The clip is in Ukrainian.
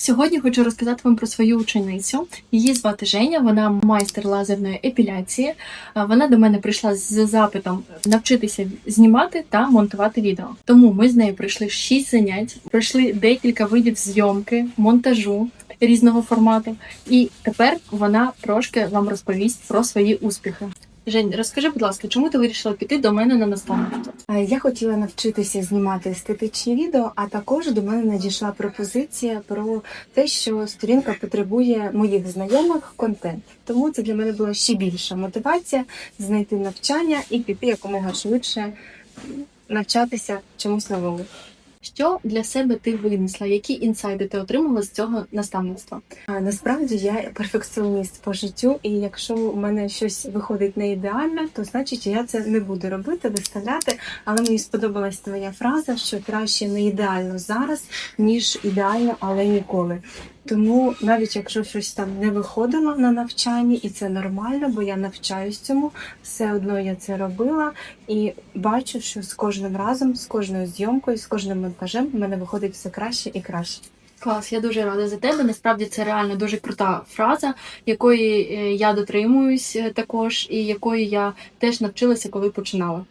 Сьогодні хочу розказати вам про свою ученицю. Її звати Женя, вона майстер лазерної епіляції. Вона до мене прийшла з запитом навчитися знімати та монтувати відео. Тому ми з нею пройшли 6 занять, пройшли декілька видів зйомки, монтажу різного формату. І тепер вона трошки вам розповість про свої успіхи. Жень, розкажи, будь ласка, чому ти вирішила піти до мене на наставництво? Е, Я хотіла навчитися знімати естетичні відео, а також до мене надійшла пропозиція про те, що сторінка потребує моїх знайомих контент. Тому це для мене була ще більша мотивація знайти навчання і піти якомога швидше навчатися чомусь новому. Що для себе ти винесла? Які інсайди ти отримала з цього наставництва? А насправді я перфекціоніст по життю, і якщо у мене щось виходить не ідеально, то значить я це не буду робити, виставляти. Але мені сподобалась твоя фраза, що краще не ідеально зараз, ніж ідеально, але ніколи. Тому навіть якщо щось там не виходило на навчанні, і це нормально, бо я навчаюсь цьому, все одно я це робила і бачу, що з кожним разом, з кожною зйомкою, з кожним монтажем в мене виходить все краще і краще. Клас, я дуже рада за тебе. Насправді це реально дуже крута фраза, якої е, я дотримуюсь е, також, і якої я теж навчилася, коли починала.